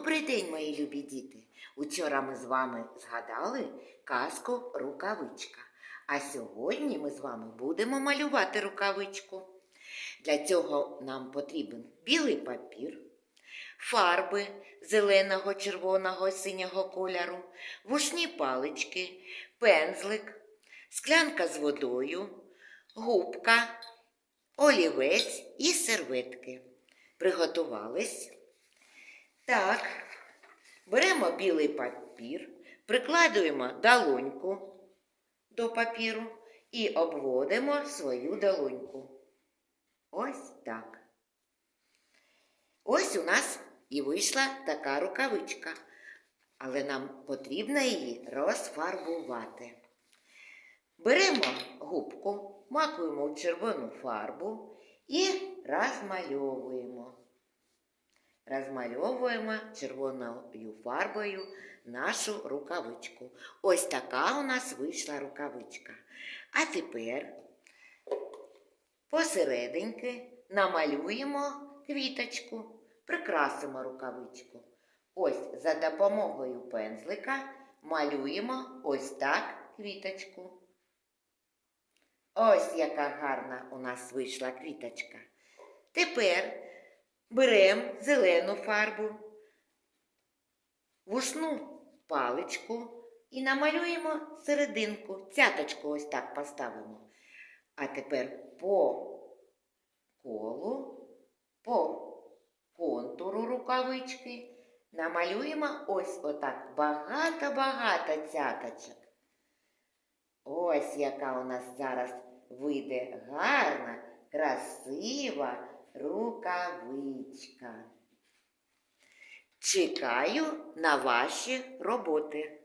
Добрий день, мої любі діти! Учора ми з вами згадали казку рукавичка. А сьогодні ми з вами будемо малювати рукавичку. Для цього нам потрібен білий папір, фарби зеленого, червоного, синього кольору, вушні палички, пензлик, склянка з водою, губка, олівець і серветки. Приготувались. Так, беремо білий папір, прикладуємо долоньку до папіру і обводимо свою долоньку. Ось так. Ось у нас і вийшла така рукавичка, але нам потрібно її розфарбувати. Беремо губку, макуємо в червону фарбу і розмальовуємо. Розмальовуємо червоною фарбою нашу рукавичку. Ось така у нас вийшла рукавичка. А тепер посерединки намалюємо квіточку, прикрасимо рукавичку. Ось за допомогою пензлика малюємо ось так квіточку. Ось яка гарна у нас вийшла квіточка. Тепер беремо зелену фарбу, вушну паличку і намалюємо серединку, цяточку ось так поставимо. А тепер по колу, по контуру рукавички намалюємо ось отак багато-багато цяточок. Ось яка у нас зараз вийде гарна, красива рукавичка. Чекаю на ваші роботи.